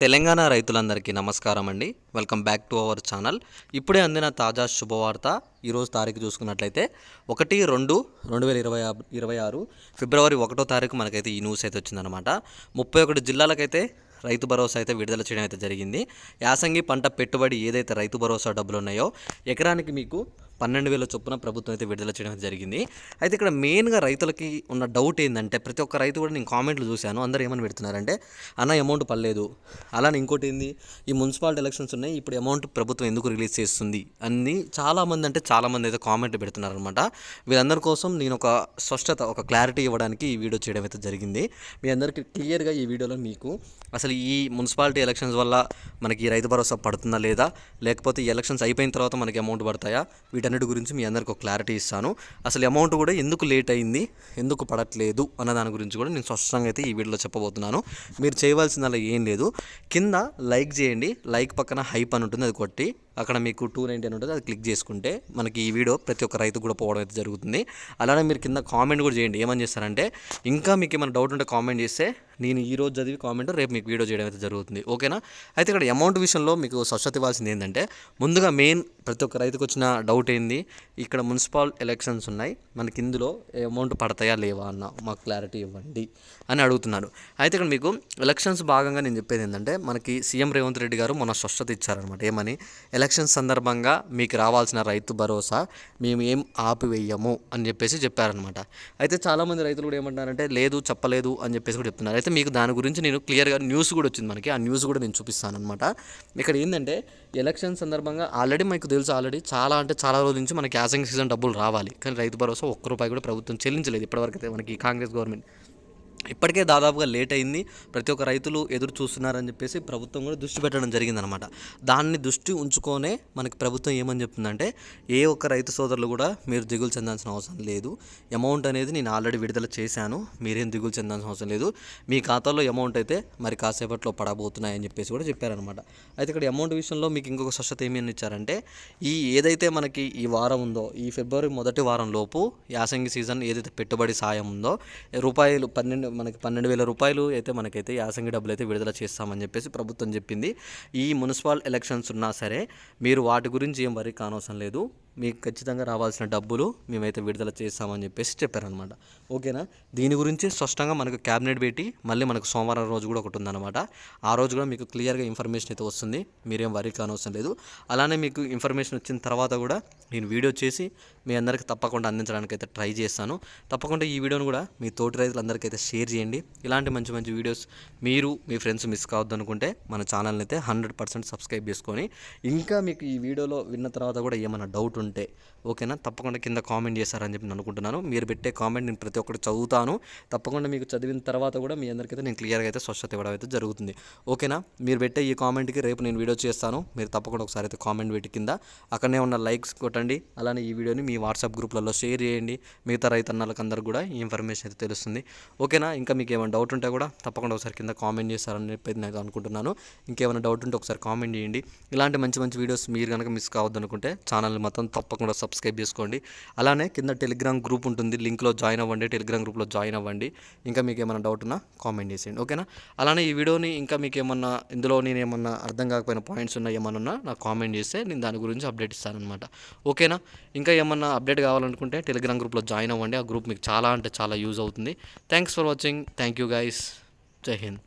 తెలంగాణ రైతులందరికీ నమస్కారం అండి welcome back to our channel. ఇప్పుడే అందిన తాజా శుభవార్త ఈరోజు తారీఖు చూసుకున్నట్లయితే ఒకటి రెండు రెండు వేల ఇరవై ఇరవై ఆరు ఫిబ్రవరి ఒకటో తారీఖు మనకైతే ఈ న్యూస్ అయితే వచ్చిందనమాట ముప్పై ఒకటి జిల్లాలకైతే రైతు భరోసా అయితే విడుదల చేయడం అయితే జరిగింది. యాసంగి పంట పెట్టుబడి ఏదైతే రైతు భరోసా డబ్బులు ఉన్నాయో ఎకరానికి మీకు పన్నెండు వేల చొప్పున ప్రభుత్వం అయితే విడుదల చేయడం అయితే జరిగింది. అయితే ఇక్కడ మెయిన్గా రైతులకి ఉన్న డౌట్ ఏంటంటే ప్రతి ఒక్క రైతు కూడా నేను కామెంట్లు చూశాను. అందరూ ఏమని పెడుతున్నారంటే అన్న అమౌంట్ పర్లేదు అలానే ఇంకోటి ఏంది? ఈ మున్సిపాలిటీ ఎలక్షన్స్ ఉన్నాయి ఇప్పుడు అమౌంట్ ప్రభుత్వం ఎందుకు రిలీజ్ చేస్తుంది అన్ని చాలామంది అంటే చాలామంది అయితే కామెంట్ పెడుతున్నారనమాట వీళ్ళందరి కోసం నేను ఒక స్పష్టత ఒక క్లారిటీ ఇవ్వడానికి ఈ వీడియో చేయడం అయితే జరిగింది. మీ అందరికీ క్లియర్గా ఈ వీడియోలో మీకు అసలు ఈ మున్సిపాలిటీ ఎలక్షన్స్ వల్ల మనకి రైతు భరోసా పడుతుందా లేదా? లేకపోతే ఈ ఎలక్షన్స్ అయిపోయిన తర్వాత మనకి అమౌంట్ పడతాయా? వీటన్నిటి గురించి మీ అందరికి ఒక క్లారిటీ ఇస్తాను. అసలు అమౌంట్ కూడా ఎందుకు లేట్ అయింది ఎందుకు పడట్లేదు అన్న దాని గురించి కూడా నేను స్పష్టంగా అయితే ఈ వీడియోలో చెప్పబోతున్నాను. మీరు చేయవలసిందల్లా ఏం లేదు. కింద లైక్ చేయండి లైక్ పక్కన హైప్ అని ఉంటుంది అది కొట్టి అక్కడ మీకు టూ నైంటీ అని ఉంటుంది అది క్లిక్ చేసుకుంటే మనకి ఈ వీడియో ప్రతి ఒక్క రైతు కూడా పోవడం అయితే జరుగుతుంది. అలానే మీరు కింద కామెంట్ కూడా చేయండి ఏమని చేస్తారంటే ఇంకా మీకు ఏమైనా డౌట్ ఉంటే కామెంట్ చేస్తే నేను ఈ రోజు చదివి కామెంట్ రేపు మీకు వీడియో చేయడం అయితే జరుగుతుంది. ఓకేనా? అయితే ఇక్కడ అమౌంట్ విషయంలో మీకు స్వచ్ఛత ఇవ్వాల్సింది ఏంటంటే ముందుగా మెయిన్ ప్రతి ఒక్క రైతుకు వచ్చిన డౌట్ ఏంది? ఇక్కడ మున్సిపల్ ఎలక్షన్స్ ఉన్నాయి మనకి ఇందులో అమౌంట్ పడతాయా లేవా అన్న మాకు క్లారిటీ ఇవ్వండి అని అడుగుతున్నారు. అయితే ఇక్కడ మీకు ఎలక్షన్స్ భాగంగా నేను చెప్పేది ఏంటంటే మనకి సీఎం రేవంత్ రెడ్డి గారు మొన్న స్పష్టత ఇచ్చారనమాట ఏమని? ఎలక్షన్స్ సందర్భంగా మీకు రావాల్సిన రైతు భరోసా మేము ఏం ఆపివేయము అని చెప్పేసి చెప్పారనమాట అయితే చాలామంది రైతులు కూడా ఏమంటున్నారంటే లేదు చెప్పలేదు అని చెప్పేసి కూడా చెప్తున్నారు. అయితే మీకు దాని గురించి నేను క్లియర్గా న్యూస్ కూడా వచ్చింది మనకి. ఆ న్యూస్ కూడా నేను చూపిస్తాను అనమాట ఇక్కడ ఏంటంటే ఎలక్షన్ సందర్భంగా ఆల్రెడీ మీకు తెలుసు ఆల్రెడీ చాలా అంటే చాలా రోజుల నుంచి మనకి యాసింగ్ సీజన్ డబ్బులు రావాలి. కానీ రైతు భరోసా ఒక్క రూపాయి కూడా ప్రభుత్వం చెల్లించలేదు ఇప్పటివరకు అయితే మనకి కాంగ్రెస్ గవర్నమెంట్. ఇప్పటికే దాదాపుగా లేట్ అయింది. ప్రతి ఒక్క రైతులు ఎదురు చూస్తున్నారని చెప్పేసి ప్రభుత్వం కూడా దృష్టి పెట్టడం జరిగిందనమాట దాన్ని దృష్టి ఉంచుకొనే మనకి ప్రభుత్వం ఏమని చెప్తుందంటే ఏ ఒక్క రైతు సోదరులు కూడా మీరు దిగులు చెందాల్సిన అవసరం లేదు. అమౌంట్ అనేది నేను ఆల్రెడీ విడుదల చేశాను మీరేం దిగులు చెందాల్సిన అవసరం లేదు. మీ ఖాతాలో అమౌంట్ అయితే మరి కాసేపట్లో పడబోతున్నాయని చెప్పేసి కూడా చెప్పారనమాట అయితే ఇక్కడ అమౌంట్ విషయంలో మీకు ఇంకొక స్వచ్ఛత ఏమని ఇచ్చారంటే ఈ ఏదైతే మనకి ఈ వారం ఉందో ఈ ఫిబ్రవరి మొదటి వారం లోపు యాసంగి సీజన్ ఏదైతే పెట్టుబడి సాయం ఉందో రూపాయలు పన్నెండు మనకి పన్నెండు వేల రూపాయలు అయితే మనకైతే యాసంగి డబ్బులు అయితే విడుదల చేస్తామని చెప్పేసి ప్రభుత్వం చెప్పింది. ఈ మున్సిపల్ ఎలక్షన్స్ ఉన్నా సరే మీరు వాటి గురించి ఏం వరి కానవసరం లేదు. మీకు ఖచ్చితంగా రావాల్సిన డబ్బులు మేమైతే విడుదల చేస్తామని చెప్పేసి చెప్పారనమాట ఓకేనా? దీని గురించి స్పష్టంగా మనకు క్యాబినెట్ పెట్టి మళ్ళీ మనకు సోమవారం రోజు కూడా ఒకటి ఉందన్నమాట. ఆ రోజు కూడా మీకు క్లియర్గా ఇన్ఫర్మేషన్ అయితే వస్తుంది. మీరేం వరి కానవసరం లేదు. అలానే మీకు ఇన్ఫర్మేషన్ వచ్చిన తర్వాత కూడా నేను వీడియో చేసి మీ అందరికి తప్పకుండా అందించడానికి అయితే ట్రై చేస్తాను. తప్పకుండా ఈ వీడియోను కూడా మీ తోటి రైతులందరికీ అయితే షేర్ చేయండి. ఇలాంటి మంచి మంచి వీడియోస్ మీరు మీ ఫ్రెండ్స్ మిస్ కావద్దు అనుకుంటే మన ఛానల్ని అయితే హండ్రెడ్ పర్సెంట్ సబ్స్క్రైబ్ చేసుకొని ఇంకా మీకు ఈ వీడియోలో విన్న తర్వాత కూడా ఏమైనా డౌట్ ఉంటే ఓకేనా? తప్పకుండా కింద కామెంట్ చేస్తారని చెప్పి నేను అనుకుంటున్నాను. మీరు పెట్టే కామెంట్ నేను ప్రతి ఒక్కటి చదువుతాను. తప్పకుండా మీకు చదివిన తర్వాత కూడా మీ అందరికైతే నేను క్లియర్గా అయితే స్వచ్ఛత ఇవ్వడం అయితే జరుగుతుంది. ఓకేనా? మీరు పెట్టే ఈ కామెంట్కి రేపు నేను వీడియో చేస్తాను. మీరు తప్పకుండా ఒకసారి అయితే కామెంట్ పెట్టి కింద అక్కడనే ఉన్న లైక్స్ కొట్టండి. అలానే ఈ వీడియోని మీ వాట్సాప్ గ్రూప్లలో షేర్ చేయండి. మిగతా రైతన్నలకు అందరికీ కూడా ఈ ఇన్ఫర్మేషన్ అయితే తెలుస్తుంది. ఓకేనా? ఇంకా మీకు ఏమైనా డౌట్ ఉంటే కూడా తప్పకుండా ఒకసారి కింద కామెంట్ చేస్తారని చెప్పి నేను అనుకుంటున్నాను. ఇంకేమైనా డౌట్ ఉంటే ఒకసారి కామెంట్ చేయండి. ఇలాంటి మంచి మంచి వీడియోస్ మీరు కనుక మిస్ కావద్దనుకుంటే ఛానల్ మొత్తం తప్పకుండా సబ్స్క్రైబ్ చేసుకోండి. అలానే కింద టెలిగ్రామ్ గ్రూప్ ఉంటుంది. లింక్లో జాయిన్ అవ్వండి. టెలిగ్రామ్ గ్రూప్లో జాయిన్ అవ్వండి. ఇంకా మీకు ఏమైనా డౌట్ ఉన్నా కామెంట్ చేసేయండి. ఓకేనా అలానే ఈ వీడియోని ఇంకా మీకు ఏమన్నా ఇందులో నేను ఏమన్నా అర్థం కాకపోయిన పాయింట్స్ ఉన్నా ఏమన్నా ఉన్నా నాకు కామెంట్ చేస్తే నేను దాని గురించి అప్డేట్ ఇస్తాను అనమాట ఓకేనా ఇంకా ఏమన్నా అప్డేట్ కావాలనుకుంటే టెలిగ్రామ్ గ్రూప్లో జాయిన్ అవ్వండి. ఆ గ్రూప్ మీకు చాలా అంటే చాలా యూజ్ అవుతుంది. Thanks for watching thank you guys జై హింద్